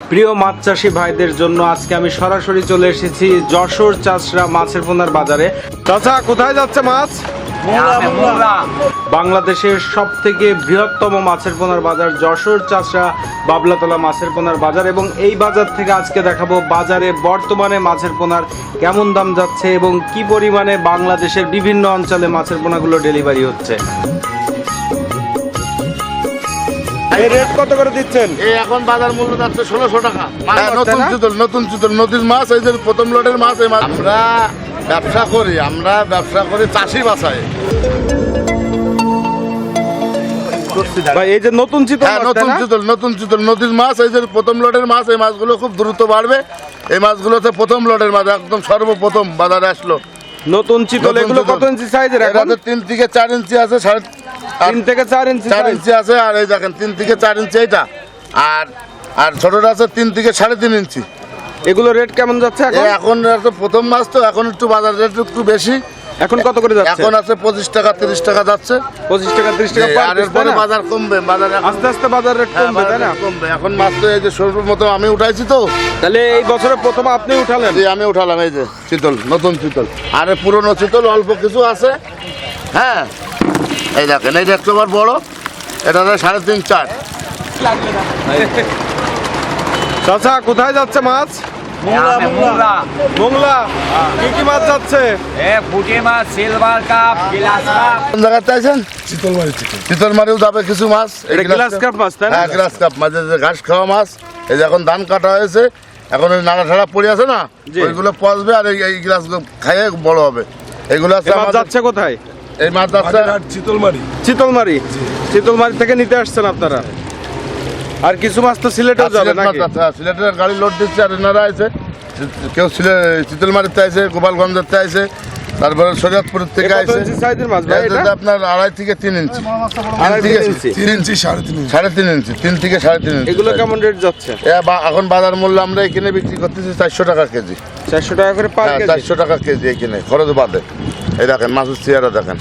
প্রিয় মাছ চাষি ভাইদের জন্য আজকে আমি সরাসরি চলে এসেছি যশোর চাষরা মাছের পোনার বাজারে। চাচা কোথায় যাচ্ছে মাছ? বাংলাদেশের সব থেকে বৃহত্তম মাছের পোনার বাজার যশোর চাষরা বাবলাতলা মাছের পোনার বাজার এবং এই বাজার থেকে আজকে দেখাবো বাজারে বর্তমানে মাছের পোনার কেমন দাম যাচ্ছে এবং কি পরিমাণে বাংলাদেশের বিভিন্ন অঞ্চলে মাছের পোনাগুলো ডেলিভারি হচ্ছে। এই রেট কত করে দিচ্ছেন? এই এখন বাজার মূল্য যাচ্ছে ষোলোশো টাকা। নতুন তাই চিতল নতুন চিতল নদীর মাছ এই যে প্রথম লটের মাছ এই মাছ। আমরা ব্যবসা করি আমরা ব্যবসা করি চাষি বাসায় এই যে নতুন চিতল হ্যাঁ নতুন না? চিতল নতুন চিতল নদীর মাছ এই যে প্রথম লটের মাছ এই মাছগুলো খুব দ্রুত বাড়বে। এই মাছগুলোতে প্রথম লটের মাছ একদম সর্বপ্রথম বাজারে আসলো। নতুন চিতল এগুলো। কত ইঞ্চি সাইজের এখন? তিন থেকে চার ইঞ্চি আছে সাড়ে তিন থেকে চার ইঞ্চি চার ইঞ্চি আছে আর এই দেখেন তিন থেকে চার ইঞ্চি এটা আর আর ছোটটা আছে তিন থেকে সাড়ে তিন ইঞ্চি। এগুলো রেট কেমন যাচ্ছে এখন? এখন তো প্রথম মাস তো এখন একটু বাজার রেট একটু বেশি। এখন কত করে যাচ্ছে? এখন আছে পঁচিশ টাকা তিরিশ টাকা যাচ্ছে। পঁচিশ টাকা ত্রিশ টাকা জি, আর এরপরে বাজার কমবে বাজার আস্তে আস্তে বাজার রেট হ্যাঁ, কমবে তাই না? কমবে। এখন মাছ তো এই যে সরুর মতো আমি উঠাইছি তো। তাহলে এই বছরে প্রথম আপনি উঠালেন? যে আমি উঠালাম এই যে চিতল নতুন চিতল আর এই পুরনো চিতল অল্প কিছু আছে। হ্যাঁ এই দেখেন এইটা একটু আবার বড়। এটা সাড়ে তিন চার। চাচা কোথায় যাচ্ছে মাছ? মোংলা কি কি মাছ যাচ্ছে? পুঁটি মাছ সিলভার কাপ গ্লাস কাপ। কোন জায়গায় চাইছেন? চিতলমারি চিতলমারিও যাবে কিছু মাছ। এটা গ্লাস গ্লাস কাপ? মাছ তাই হ্যাঁ গ্লাস কাপ মাঝে যে ঘাস খাওয়া মাছ। এই যে এখন ধান কাটা হয়েছে। এখন ওই নাড়া ঠাড়া পড়ে আছে না। ওইগুলো পচবে আর এই- এই গ্লাসগুলো খাইয়ে বড় হবে। এইগুলো আছে মাছ যাচ্ছে কোথায়? এই মাছ যাচ্ছে চিতলমারি। চিতলমারি। চিতলমারি থেকে নিতে আসছেন আপনারা? আর কিছু মাছ তো সিলেটেও যাবে নাকি? হ্যাঁ, সিলেটের গাড়ি লোড দিচ্ছে আর এনারা আছে কেউ সিলে চিতলমারিতে আছে গোপালগঞ্জের আছে তারপরে শরীয়তপুর থেকে আছে আপনার আড়াই থেকে তিন ইঞ্চি। আড়াই তিন থেকে তিন ইঞ্চি। সাড়ে তিন ইঞ্চি। সাড়ে তিন ইঞ্চি। তিন থেকে সাড়ে তিন ইঞ্চি। এগুলো কেমন রেট যাচ্ছে? এ বা- এখন বাজার মূল্য আমরা এখানে বিক্রি করতেছি চারশো টাকা কেজি। চারশো টাকা করে পার হ্যাঁ কেজি? চারশো টাকা কেজি এখানে খরচ বাদে। এই দেখেন মাছের চেয়ারা দেখেন।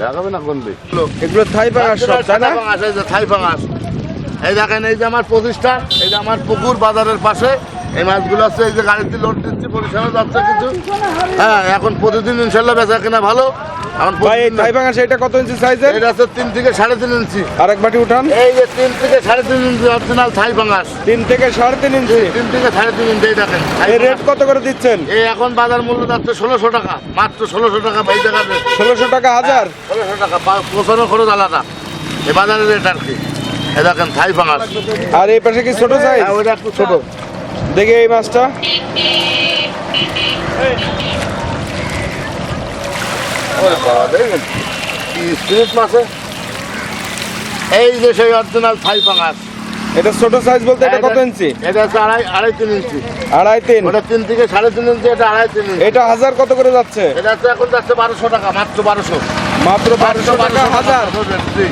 দেখাবে না কোন দিক এগুলো থাই পাঙাশ সব তাই না যে থাই পাঙাশ। এই দেখেন এই যে আমার প্রতিষ্ঠান এই যে আমার পুকুর বাজারের পাশে এই মাছগুলো আছে এই যে গাড়িতে লোড দিচ্ছি পরিষেবা যাচ্ছে কিছু। হ্যাঁ এখন প্রতিদিন ইনশাল্লাহ বেচা কেনা ভালো। এখন কত ইঞ্চি সাইজের এটা আছে তিন থেকে সাড়ে তিন ইঞ্চি। আরেক বাটি উঠান। এই যে তিন থেকে সাড়ে তিন ইঞ্চি অরিজিনাল থাই তিন থেকে সাড়ে তিন ইঞ্চি? তিন থেকে সাড়ে তিন ইঞ্চি এই দেখেন এই রেট কত করে দিচ্ছেন? এই এখন বাজার মূল্য যাচ্ছে ষোলোশো টাকা মাত্র ষোলোশো টাকা ষোলোশো টাকা হাজার? ষোলোশো টাকা পা- পৌঁছানো খরচ আলাদা। এই বাজারের রেট আর কি। এই দেখেন থাই আর এই পাশে কি ছোট সাইজ হ্যাঁ, ওইটা একটু ছোট। দেখি এই মাছটা মাছে? এই যে সেই অরিজিনাল থাই পাঙাশ এটা ছোট সাইজ বলতে এটা কত ইঞ্চি এটা হচ্ছে আড়াই আড়াই তিন ইঞ্চি আড়াই তিন ওটা তিন থেকে সাড়ে তিন ইঞ্চি এটা আড়াই তিন এটা হাজার কত করে যাচ্ছে এটা হচ্ছে এখন যাচ্ছে বারোশো টাকা মাত্র বারোশো মাত্র বারোশো টাকা হাজার জি।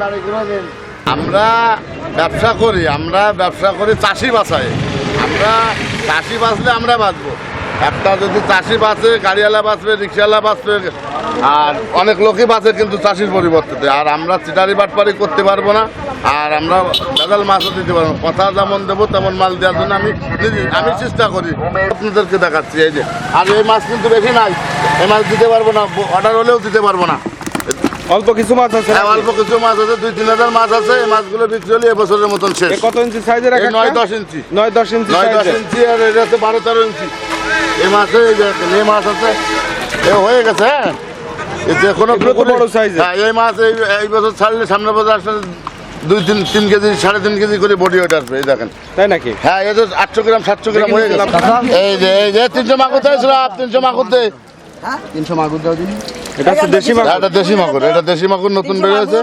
দাঁড়িয়ে। আমরা ব্যবসা করি, আমরা ব্যবসা করি চাষি বাসায় আমরা চাষি বাঁচলে আমরা বাঁচবো। একটা যদি চাষি বাঁচে, গাড়িওয়ালা বাঁচবে, রিক্সাওয়ালা বাঁচবে, আর অনেক লোকই বাঁচে কিন্তু চাষির পরিবর্তে। আর আমরা চিটারি বাটপারি করতে পারব না, আর আমরা ভেজাল মাছও দিতে পারব না। কথা যেমন দেবো, তেমন মাল দেওয়ার জন্য আমি আমি চেষ্টা করি। আপনাদেরকে দেখাচ্ছি, এই যে। আর এই মাছ কিন্তু বেশি নাই। এই মাছ দিতে পারব না, অর্ডার হলেও দিতে পারব না। অল্প কিছু মাছ আছে হ্যাঁ, অল্প কিছু মাছ আছে দুই তিন হাজার মাছ আছে এই মাছগুলো বিক্রি হলে এবছরের মতন শেষ। কত ইঞ্চি সাইজের এই নয় দশ ইঞ্চি। নয় দশ ইঞ্চি নয় দশ ইঞ্চি আর এটা হচ্ছে বারো তেরো ইঞ্চি। এই মাছে এই যে এই মাছ আছে এ হয়ে গেছে হ্যাঁ? যে কোনো বড় size-এর। হ্যাঁ এই মাছ এই এই বছর ছাড়লে সামনে বছর আসলে দুই তিন তিন কেজি সাড়ে তিন কেজি করে বডি ওয়েট আসবে এই দেখেন। তাই নাকি? হ্যাঁ এই তো আটশো গ্রাম সাতশো গ্রাম হয়ে গেছে। এই যে এই যে তিনশো মাকুর চাইছিল তিনশো মাকুর দে। এটা হচ্ছে দেশি এটা দেশি মাকুর এটা দেশি মাকুর নতুন বেরিয়েছে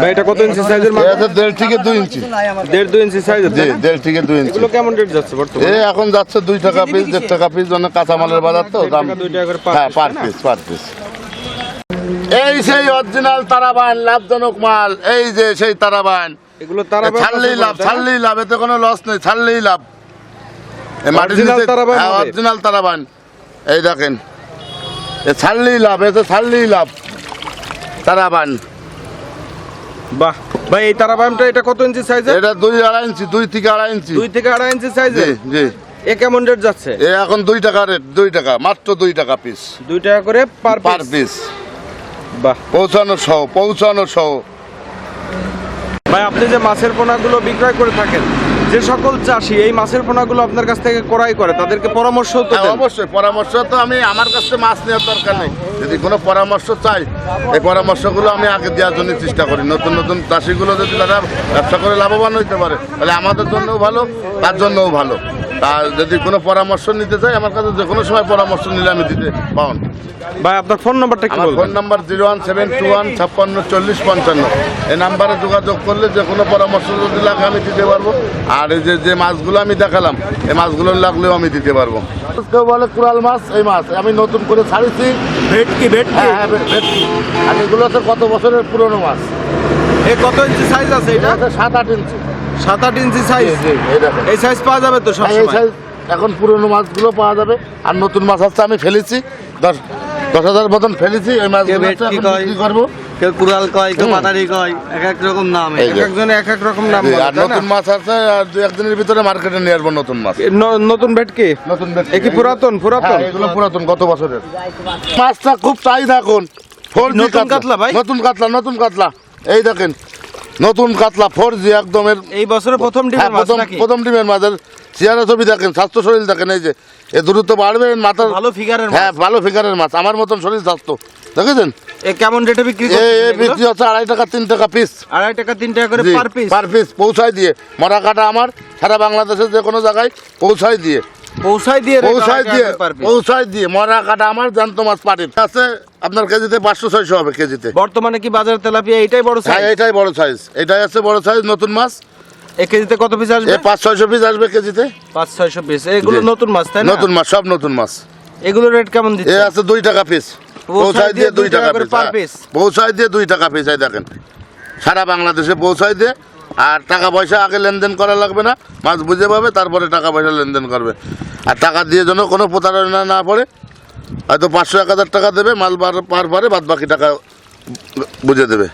ভাই এটা কত ইঞ্চি সাইজের মাছ এটা দেড় থেকে ইঞ্চি। ইঞ্চি সাইজের জি দেড় থেকে দুই ইঞ্চি। এগুলো কেমন রেট যাচ্ছে বর্তমানে? এই এখন যাচ্ছে দুই টাকা পিস দেড় টাকা পিস জন্য কাঁচামালের বাজার তো দাম টাকা করে হ্যাঁ পার পিস পার পিস এই সেই অরিজিনাল তারাবান লাভজনক মাল এই যে সেই তারাবান। এগুলো ছাড়লেই লাভ ছাড়লেই লাভ এতে কোনো লস নেই ছাড়লেই লাভ। এই মাটির তারাবান অরিজিনাল তারাবান। এই দেখেন ছাড়লেই লাভ এতে ছাড়লেই লাভ। তারা বান বাহ ভাই এই তারাবামটা এটা কত ইঞ্চি সাইজের এটা দুই আড়াই ইঞ্চি দুই থেকে আড়াই ইঞ্চি। দুই থেকে আড়াই ইঞ্চি সাইজের জি এ কেমন রেট যাচ্ছে? এ এখন দুই টাকা রেট দুই টাকা মাত্র দুই টাকা পিস দুই টাকা করে পার পার পিস পিস বাহ। পৌঁছানো সহ পৌঁছানো সহ। ভাই আপনি যে মাছের পোনাগুলো বিক্রয় করে থাকেন যে সকল চাষি এই মাছের পোনাগুলো আপনার কাছ থেকে ক্রয় করে তাদেরকে পরামর্শ তো হ্যাঁ, দেন। অবশ্যই পরামর্শ তো আমি আমার কাছে মাছ নেওয়ার দরকার নেই। যদি কোনো পরামর্শ চাই এই পরামর্শগুলো আমি আগে দেওয়ার জন্য চেষ্টা করি। নতুন নতুন চাষিগুলো যদি তারা ব্যবসা করে লাভবান হইতে পারে তাহলে আমাদের জন্যও ভালো তার জন্যও ভালো। তা যদি কোনো পরামর্শ নিতে চাই আমার কাছে যে কোনো সময় পরামর্শ নিলে আমি দিতে পাউন ভাই আপনার ফোন নাম্বারটা কি আমার phone number zero one seven two one ছাপ্পান্ন চল্লিশ পঞ্চান্ন। এই নাম্বারে যোগাযোগ করলে যে কোনো পরামর্শ যদি লাগে আমি দিতে পারব। আর এই যে যে মাছগুলো আমি দেখালাম এই মাছগুলো লাগলেও আমি দিতে পারব। কেউ বলে কুড়াল মাছ এই মাছ আমি নতুন করে ছাড়িছি। ভেটকি ভেটকি। হ্যাঁ হ্যাঁ, ভেটকি। আর এগুলো তো কত বছরের পুরনো মাছ? এ কত ইঞ্চি সাইজ আছে এটা? সাত আট ইঞ্চি সাত আট ইঞ্চি সাইজ এই সাইজ পাওয়া যাবে তো সব হ্যাঁ, এই size এখন পুরনো মাছগুলো পাওয়া যাবে। আর নতুন মাছ হচ্ছে আমি ফেলেছি। দশ দশ হাজার মতন ফেলেছি এই মাছগুলো ভেটকি করব। কেউ কুড়াল কয় কেউ। পাতারি কয় এক এক রকম নাম এক। একজনে এক এক রকম নাম আর নতুন মাছ আছে আর দু একদিনের ভিতরে মার্কেটে নিয়ে আসব নতুন মাছ। নতুন ভেটকি? নতুন এ কি পুরাতন পুরাতন হ্যাঁ এগুলো পুরাতন গত বছরের। মাছটা খুব চাহিদা এখন। নতুন কাতলা ভাই? নতুন কাতলা নতুন কাতলা। এই দেখেন নতুন কাতলা ফোর জি একদমের এই বছরে প্রথম হ্যাঁ, ডিমের মাছ প্রথম নাকি? প্রথম ডিমের মাছের চেহারা ছবি দেখেন স্বাস্থ্য শরীর দেখেন এই যে এ দ্রুত বাড়বে মাথার ভালো ফিগারের হ্যাঁ ভালো ফিগারের মাছ আমার মতন শরীর স্বাস্থ্য দেখেছেন? এ কেমন রেটে বিক্রি এ বিক্রি হচ্ছে আড়াই টাকা তিন টাকা পিস আড়াই টাকা তিন টাকা করে পার পিস পার পিস পৌঁছায় দিয়ে মরা কাটা আমার সারা বাংলাদেশের যে কোনো জায়গায় পৌঁছায় দিয়ে। পৌঁছাই দিয়ে দিয়ে। দিয়ে মরা কাটা আমার মাছ পাটির। আছে আপনার কেজিতে পাঁচশো ছয়শো হবে কেজিতে। বর্তমানে কি বাজার তেলাপিয়া এইটাই বড় হ্যাঁ সাইজ এটাই বড় সাইজ এটাই আছে বড় সাইজ নতুন মাছ। কেজিতে কত পিস আসবে? পাঁচ ছয়শো পিস আসবে কেজিতে। পাঁচ ছয়শো পিস এগুলো নতুন মাছ তাই নতুন মাছ সব নতুন মাছ। এগুলো রেট কেমন এ আছে দুই টাকা পিস পৌঁছায় দিয়ে দুই টাকা পিস হ্যাঁ। দিয়ে দুই টাকা পিস এই দেখেন। সারা বাংলাদেশে পৌঁছায় দিয়ে আর টাকা পয়সা আগে লেনদেন করা লাগবে না। মাছ বুঝে পাবে তারপরে টাকা পয়সা লেনদেন করবে। আর টাকা দিয়ে যেন কোনো প্রতারণা না পড়ে, হয়তো পাঁচশো, এক হাজার টাকা দেবে, মাল পার পারে বাদ বাকি টাকা বুঝে দেবে।